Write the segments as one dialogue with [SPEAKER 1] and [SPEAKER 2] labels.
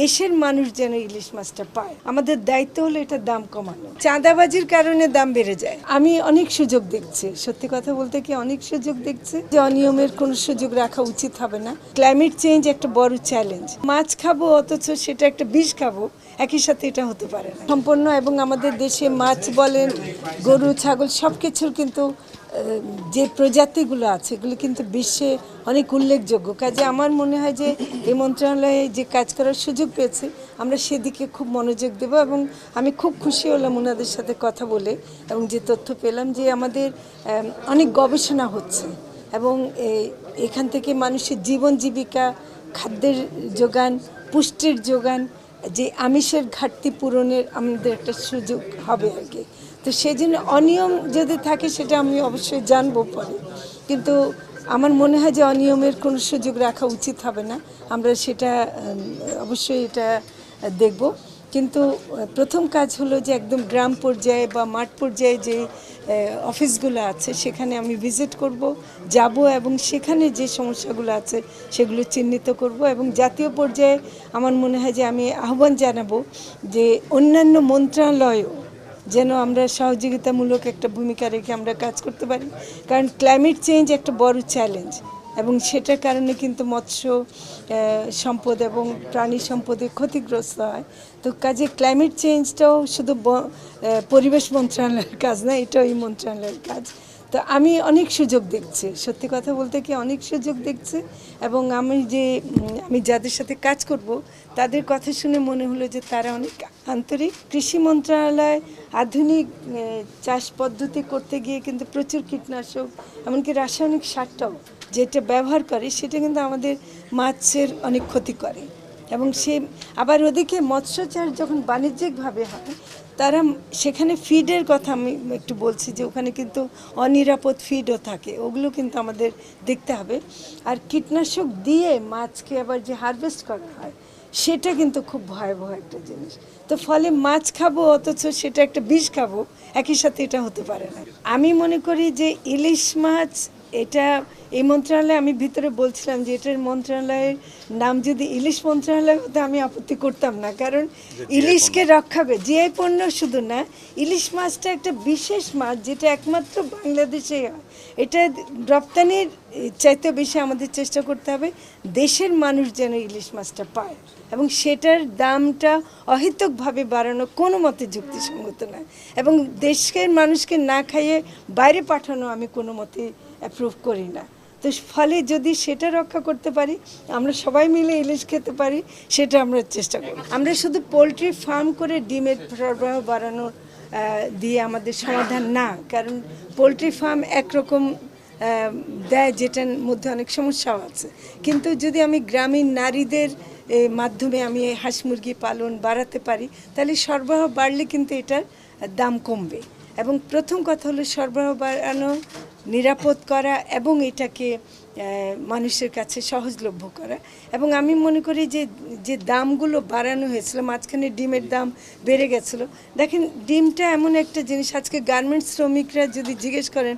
[SPEAKER 1] দেশের মানুষ যেন ইলিশ মাছটা পায়। আমাদের দায়িত্ব হলো এটা দাম কমানো। চাঁদাবাজির কারণে দাম বেড়ে যায়। আমি অনেক সুযোগ দেখছি। সত্যি কথা বলতে কি অনেক সুযোগ দেখছি যে অনিয়মের কোনো সুযোগ রাখা উচিত হবে না। ক্লাইমেট চেঞ্জ একটা বড় চ্যালেঞ্জ মাছ খাব, অথচ সেটা একটা বিষ খাব। একই সাথে এটা হতে পারে না। সম্পন্ন এবং আমাদের দেশে মাছ বলেন, গরু, ছাগল সব কিছুর কিন্তু যে প্রজাতিগুলো আছে, এগুলো কিন্তু বিশ্বে অনেক উল্লেখযোগ্য। কাজে আমার মনে হয় যে এই মন্ত্রণালয়ে যে কাজ করার সুযোগ পেয়েছে, আমরা সেদিকে খুব মনোযোগ দেব এবং আমি খুব খুশি হলাম ওনাদের সাথে কথা বলে এবং যে তথ্য পেলাম যে আমাদের অনেক গবেষণা হচ্ছে এবং এখান থেকে মানুষের জীবন জীবিকা, খাদ্যের যোগান, পুষ্টির যোগান যে আমিষের ঘাটতি পূরণের আমাদের একটা সুযোগ হবে আর কি। তো সেই জন্য অনিয়ম যদি থাকে সেটা আমি অবশ্যই জানব পরে। কিন্তু আমার মনে হয় যে অনিয়মের কোনো সুযোগ রাখা উচিত হবে না। আমরা সেটা অবশ্যই এটা দেখব। কিন্তু প্রথম কাজ হলো যে একদম গ্রাম পর্যায়ে বা মাঠ পর্যায়ে যে অফিসগুলো আছে, সেখানে আমি ভিজিট করব, যাব এবং সেখানে যে সমস্যাগুলো আছে সেগুলো চিহ্নিত করব এবং জাতীয় পর্যায়ে আমার মনে হয় যে আমি আহ্বান জানাব যে অন্যান্য মন্ত্রণালয়ও যেন আমরা সহযোগিতামূলক একটা ভূমিকা রেখে আমরা কাজ করতে পারি। কারণ ক্লাইমেট চেঞ্জ একটা বড় চ্যালেঞ্জ এবং সেটার কারণে কিন্তু মৎস্য সম্পদ এবং প্রাণী সম্পদে ক্ষতিগ্রস্ত হয়। তো কাজে ক্লাইমেট চেঞ্জটাও শুধু পরিবেশ মন্ত্রণালয়ের কাজ না, এটাও এই মন্ত্রণালয়ের কাজ। তো আমি অনেক সুযোগ দেখছি, সত্যি কথা বলতে কি অনেক সুযোগ দেখছি এবং আমি যে আমি যাদের সাথে কাজ করব, তাদের কথা শুনে মনে হলো যে তারা অনেক আন্তরিক। কৃষি মন্ত্রণালয় আধুনিক চাষ পদ্ধতি করতে গিয়ে কিন্তু প্রচুর কীটনাশক, এমনকি রাসায়নিক সারটাও যেটা ব্যবহার করে সেটা কিন্তু আমাদের মাছের অনেক ক্ষতি করে। এবং সে আবার ওদিকে মৎস্য চাষ যখন বাণিজ্যিকভাবে হয়, তারা সেখানে ফিডের কথা আমি একটু বলছি যে ওখানে কিন্তু অনিরাপদ ফিডও থাকে, ওগুলো কিন্তু আমাদের দেখতে হবে। আর কীটনাশক দিয়ে মাছকে আবার যে হারভেস্ট করা হয়, সেটা কিন্তু খুব ভয়াবহ একটা জিনিস। তো ফলে মাছ খাব অথচ সেটা একটা বিষ খাব, একই সাথে এটা হতে পারে না। আমি মনে করি যে ইলিশ মাছ এটা এই মন্ত্রণালয়ে আমি ভিতরে বলছিলাম যে এটার মন্ত্রণালয়ের নাম যদি ইলিশ মন্ত্রণালয় হতো আমি আপত্তি করতাম না। কারণ ইলিশকে রক্ষা করে জিআই পণ্য শুধু না ইলিশ মাছটা একটা বিশেষ মাছ যেটা একমাত্র বাংলাদেশে হয়। এটা রপ্তানির চাইতে বেশি আমাদের চেষ্টা করতে হবে দেশের মানুষ যেন ইলিশ মাছটা পায়। এবং সেটার দামটা অহেতুকভাবে বাড়ানো কোনো মতে যুক্তিসঙ্গত নয়। এবং দেশের মানুষকে না খাইয়ে বাইরে পাঠানো আমি কোনো মতে অ্যাপ্রুভ করি না। তো ফলে যদি সেটা রক্ষা করতে পারি, আমরা সবাই মিলে ইলিশ খেতে পারি, সেটা আমরা চেষ্টা করি আমরা শুধু পোলট্রি ফার্ম করে ডিমের সরবরাহ বাড়ানোর দিয়ে আমাদের সমাধান না, কারণ পোলট্রি ফার্ম একরকম দেয় যেটার মধ্যে অনেক সমস্যাও আছে। কিন্তু যদি আমি গ্রামীণ নারীদের মাধ্যমে আমি হাঁস মুরগি পালন বাড়াতে পারি, তাহলে সরবরাহ বাড়লে কিন্তু এটার দাম কমবে। এবং প্রথম কথা হলো সরবরাহ বাড়ানো নিরাপদ করা এবং এটাকে মানুষের কাছে সহজলভ্য করা। এবং আমি মনে করি যে যে দামগুলো বাড়ানো হয়েছিল, মাঝখানে ডিমের দাম বেড়ে গেছিল। দেখেন, ডিমটা এমন একটা জিনিস, আজকে গার্মেন্টস শ্রমিকরা যদি জিজ্ঞেস করেন,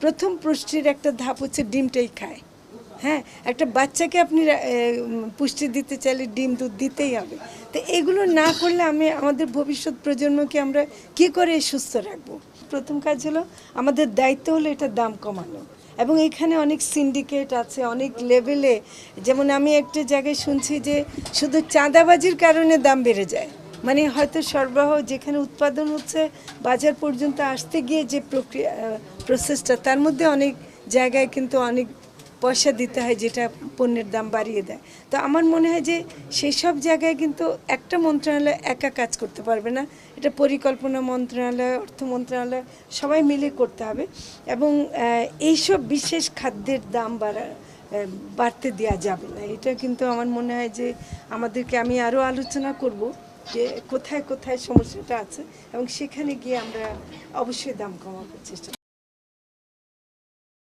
[SPEAKER 1] প্রথম পুষ্টির একটা ধাপ হচ্ছে ডিমটাই খায়। হ্যাঁ একটা বাচ্চাকে আপনি পুষ্টি দিতে চাইলে ডিম দুধ দিতেই হবে। তো এগুলো না করলে আমি আমাদের ভবিষ্যৎ প্রজন্মকে আমরা কি করে সুস্থ রাখব? প্রথম কাজ হলো, আমাদের দায়িত্ব হলো এটা দাম কমানো। এবং এখানে অনেক সিন্ডিকেট আছে, অনেক লেভেলে যেমন আমি একটা জায়গায় শুনছি যে শুধু চাঁদাবাজির কারণে দাম বেড়ে যায়। মানে হয়তো সরবরাহ যেখানে উৎপাদন হচ্ছে, বাজার পর্যন্ত আসতে গিয়ে যে প্রক্রিয়া প্রসেসটা তার মধ্যে অনেক জায়গায় কিন্তু অনেক পয়সা দিতে হয়, যেটা পণ্যের দাম বাড়িয়ে দেয়। তো আমার মনে হয় যে সেই সব জায়গায় কিন্তু একটা মন্ত্রণালয় একা কাজ করতে পারবে না। এটা পরিকল্পনা মন্ত্রণালয়, অর্থ মন্ত্রণালয়, সবাই মিলে করতে হবে এবং এইসব বিশেষ খাদ্যের দাম বাড়া বাড়তে দেওয়া যাবে না। এটা কিন্তু আমার মনে হয় যে আমাদেরকে আমি আরও আলোচনা করব যে কোথায় কোথায় সমস্যাটা আছে এবং সেখানে গিয়ে আমরা অবশ্যই দাম কমাবার চেষ্টা